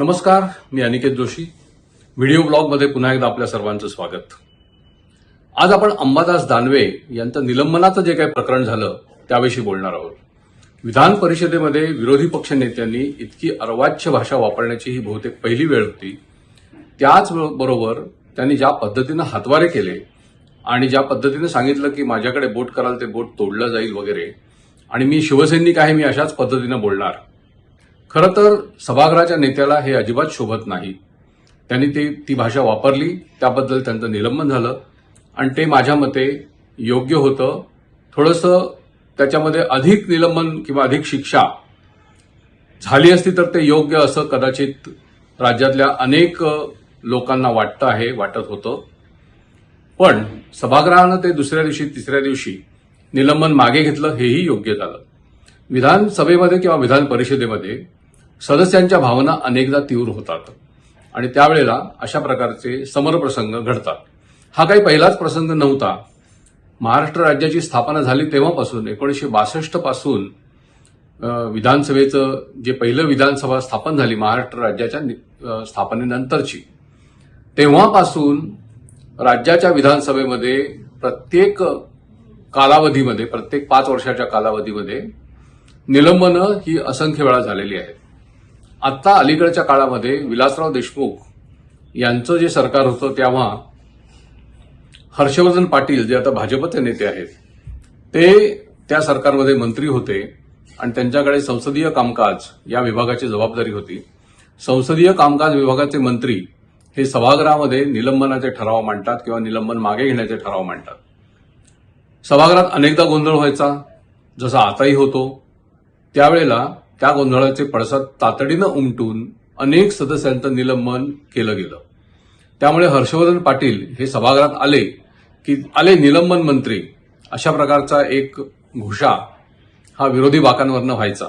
नमस्कार मी अनिकेत जोशी. व्हिडिओ ब्लॉगमध्ये पुन्हा एकदा आपल्या सर्वांचं स्वागत. आज आपण अंबादास दानवे यांचं निलंबनाचं जे काही प्रकरण झालं त्याविषयी बोलणार आहोत. विधान परिषदेमध्ये विरोधी पक्ष नेत्यांनी इतकी अर्वाच्य भाषा वापरण्याची ही बहुतेक पहिली वेळ होती. त्याच बरोबर त्यांनी ज्या पद्धतीनं हातवारे केले आणि ज्या पद्धतीनं सांगितलं की माझ्याकडे बोट कराल ते बोट तोडलं जाईल वगैरे आणि मी शिवसैनिक आहे मी अशाच पद्धतीनं बोलणार. खरं तर सभागृहाच्या नेत्याला हे अजिबात शोभत नाही. त्यांनी ती ती भाषा वापरली त्याबद्दल त्यांचं निलंबन झालं. आणि ते माझ्या मते योग्य होतं. थोडंसं त्याच्यामध्ये अधिक निलंबन किंवा अधिक शिक्षा झाली असती तर ते योग्य असं कदाचित राज्यातल्या अनेक लोकांना वाटतं आहे वाटत होतं. पण सभागृहानं ते दुसऱ्या दिवशी तिसऱ्या दिवशी निलंबन मागे घेतलं हेही योग्य झालं. विधानसभेमध्ये किंवा विधान परिषदेमध्ये सदस्यांच्या भावना अनेकदा तीव्र होतात. आणि त्यावेळेला अशा प्रकारचे समरप्रसंग घडतात. हा काही पहिलाच प्रसंग नव्हता. महाराष्ट्र राज्याची स्थापना झाली तेव्हापासून एकोणीसशे बासष्टपासून विधानसभेचं जे पहिलं विधानसभा स्थापन झाली महाराष्ट्र राज्याच्या नि- स्थापनेनंतरची. तेव्हापासून राज्याच्या विधानसभेमध्ये प्रत्येक कालावधीमध्ये प्रत्येक पाच वर्षाच्या कालावधीमध्ये निलंबनं ही असंख्य वेळा झालेली आहेत. आत्ता अलीकडच्या काळामध्ये विलासराव देशमुख यांचं जे सरकार होतं तेव्हा हर्षवर्धन पाटील जे आता भाजपचे नेते आहेत ते त्या सरकारमध्ये मंत्री होते आणि त्यांच्याकडे संसदीय कामकाज या विभागाची जबाबदारी होती. संसदीय कामकाज विभागाचे मंत्री हे सभागृहामध्ये निलंबनाचे ठराव मांडतात किंवा निलंबन मागे घेण्याचे ठराव मांडतात. सभागृहात अनेकदा गोंधळ व्हायचा जसा आताही होतो. त्यावेळेला त्या गोंधळाचे पडसाद तातडीनं उमटून अनेक सदस्यांचं निलंबन केलं गेलं. त्यामुळे हर्षवर्धन पाटील हे सभागृहात आले की आले निलंबन मंत्री अशा प्रकारचा एक घोषा हा विरोधी बाकांवरनं व्हायचा.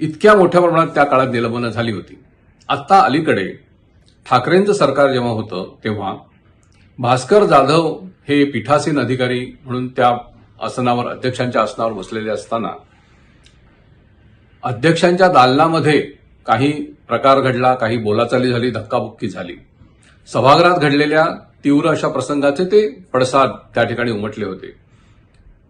इतक्या मोठ्या प्रमाणात त्या काळात निलंबनं झाली होती. आत्ता अलीकडे ठाकरेंचं सरकार जेव्हा होतं तेव्हा भास्कर जाधव हे पीठासीन अधिकारी म्हणून त्या आसनावर अध्यक्षांच्या आसनावर बसलेले असताना अध्यक्षांच्या दालनामध्ये काही प्रकार घडला काही बोलाचाली झाली धक्काबुक्की झाली. सभागृहात घडलेल्या तीव्र अशा प्रसंगाचे ते पडसाद त्या ठिकाणी उमटले होते.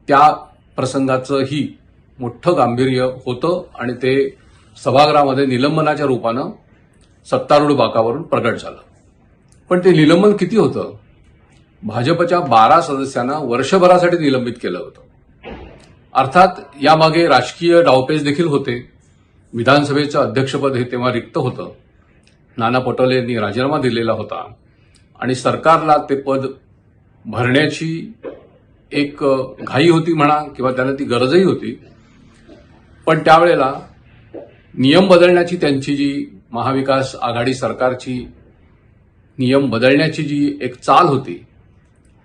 त्या प्रसंगाचंही मोठं गांभीर्य होतं आणि ते सभागृहामध्ये निलंबनाच्या रूपानं सत्तारूढ बाकावरून प्रगट झालं. पण ते निलंबन किती होतं? भाजपच्या बारा सदस्यांना वर्षभरासाठी निलंबित केलं होतं. अर्थात यामागे राजकीय डावपेच देखील होते. विधानसभेचं अध्यक्षपद हे तेव्हा रिक्त होतं. नाना पटोले यांनी राजीनामा दिलेला होता. आणि सरकारला ते पद भरण्याची एक घाई होती म्हणा किंवा त्यांना ती गरजही होती. पण त्यावेळेला नियम बदलण्याची त्यांची जी महाविकास आघाडी सरकारची नियम बदलण्याची जी एक चाल होती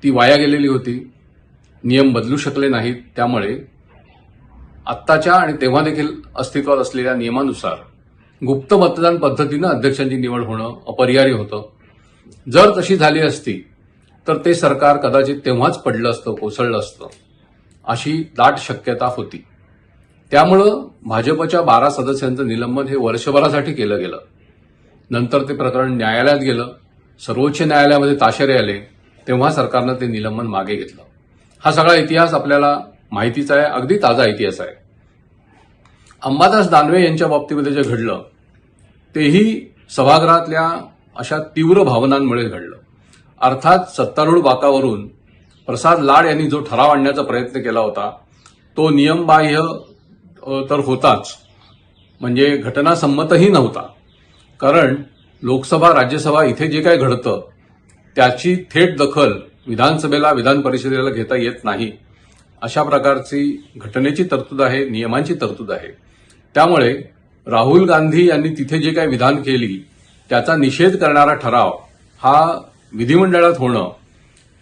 ती वाया गेलेली होती. नियम बदलू शकले नाहीत. त्यामुळे आत्ताच्या आणि तेव्हा देखील अस्तित्वात असलेल्या नियमानुसार गुप्त मतदान पद्धतीनं अध्यक्षांची निवड होणं अपरिहार्य होतं. जर तशी झाली असती तर ते सरकार कदाचित तेव्हाच पडलं असतं कोसळलं असतं अशी दाट शक्यता होती. त्यामुळं भाजपच्या बारा सदस्यांचं निलंबन हे वर्षभरासाठी केलं गेलं. नंतर ते प्रकरण न्यायालयात गेलं सर्वोच्च न्यायालयामध्ये ताशेरे आले तेव्हा सरकारनं ते निलंबन मागे घेतलं. हा सगळा इतिहास आपल्याला माहितीचा आहे अगदी ताजा इतिहास आहे. अंबादास दानवे यांच्या बाबतीमध्ये जे घडलं तेही सभागृहातल्या अशा तीव्र भावनांमुळे घडलं. अर्थात सत्तारूढ बाकावरून प्रसाद लाड यांनी जो ठराव आणण्याचा प्रयत्न केला होता तो नियमबाह्य तर होताच. म्हणजे घटनासंमतही नव्हता. कारण लोकसभा राज्यसभा इथे जे काय घडतं त्याची थेट दखल विधानसभेला विधान परिषदेला घेता येत नाही. अशा प्रकारची घटनेची तरतूद आहे नियमांची तरतूद आहे. त्यामुळे राहुल गांधी यांनी तिथे जे काही विधान केली त्याचा निषेध करणारा ठराव हा विधिमंडळात होणं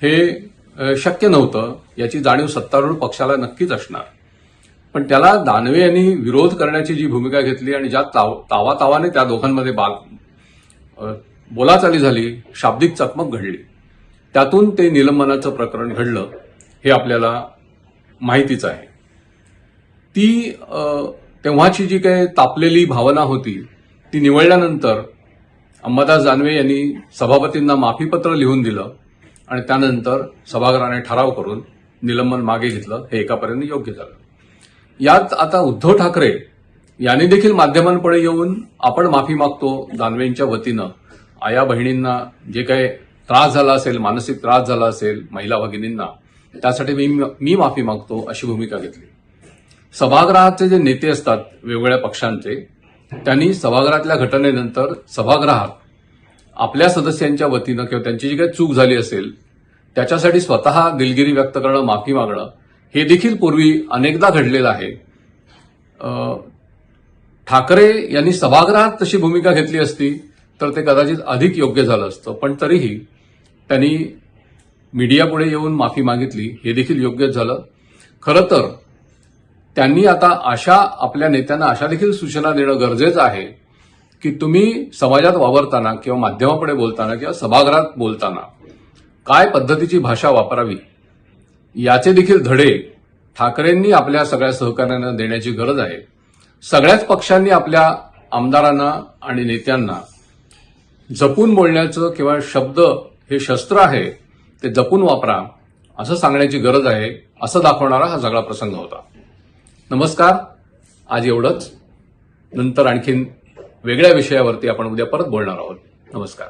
हे शक्य नव्हतं याची जाणीव सत्तारूढ पक्षाला नक्कीच असणार. पण त्याला दानवे यांनी विरोध करण्याची जी भूमिका घेतली आणि ज्या ताव- तावातावाने त्या दोघांमध्ये बाल बोलाचाली झाली शाब्दिक चकमक घडली. त्यातून ते निलंबनाचं प्रकरण घडलं हे आपल्याला माहितीच आहे. ती तेव्हाची जी काही तापलेली भावना होती ती निवडल्यानंतर अंबादास जानवे यांनी सभापतींना माफीपत्र लिहून दिलं आणि त्यानंतर सभागृहाने ठराव करून निलंबन मागे घेतलं. हे एकापर्यंत योग्य झालं. यात आता उद्धव ठाकरे यांनी देखील माध्यमांपुढे येऊन आपण माफी मागतो दानवेंच्या वतीनं. आया बहिणींना जे काही त्रास झाला असेल मानसिक त्रास झाला असेल महिला भगिनींना त्यासाठी मी मी माफी मागतो अशी भूमिका घेतली. सभागृहाचे जे नेते असतात वेगवेगळ्या पक्षांचे त्यांनी सभागृहातल्या घटनेनंतर सभागृहात आपल्या सदस्यांच्या वतीनं किंवा त्यांची जी काही चूक झाली असेल त्याच्यासाठी स्वतः दिलगिरी व्यक्त करणं माफी मागणं हे देखील पूर्वी अनेकदा घडलेलं आहे. ठाकरे यांनी सभागृहात तशी भूमिका घेतली असती तर ते कदाचित अधिक योग्य झालं असतं पण तरीही त्यांनी मीडियापुढे येऊन माफी मागितली हे देखील योग्यच झालं. खरं तर त्यांनी आता अशा आपल्या नेत्यांना अशा देखील सूचना देणं गरजेचं आहे की तुम्ही समाजात वावरताना किंवा माध्यमापुढे बोलताना किंवा सभागृहात बोलताना काय पद्धतीची भाषा वापरावी याचे देखील धडे ठाकरेंनी आपल्या सगळ्या सहकार्यांना देण्याची गरज आहे. सगळ्याच पक्षांनी आपल्या आमदारांना आणि नेत्यांना जपून बोलण्याचं किंवा शब्द हे शस्त्र आहे ते जपून वापरा. असं सांगण्याची गरज आहे असं दाखवणारा हा सगळा प्रसंग होता. नमस्कार. आज एवढंच. नंतर आणखीन वेगळ्या विषयावरती आपण उद्या परत बोलणार आहोत. नमस्कार.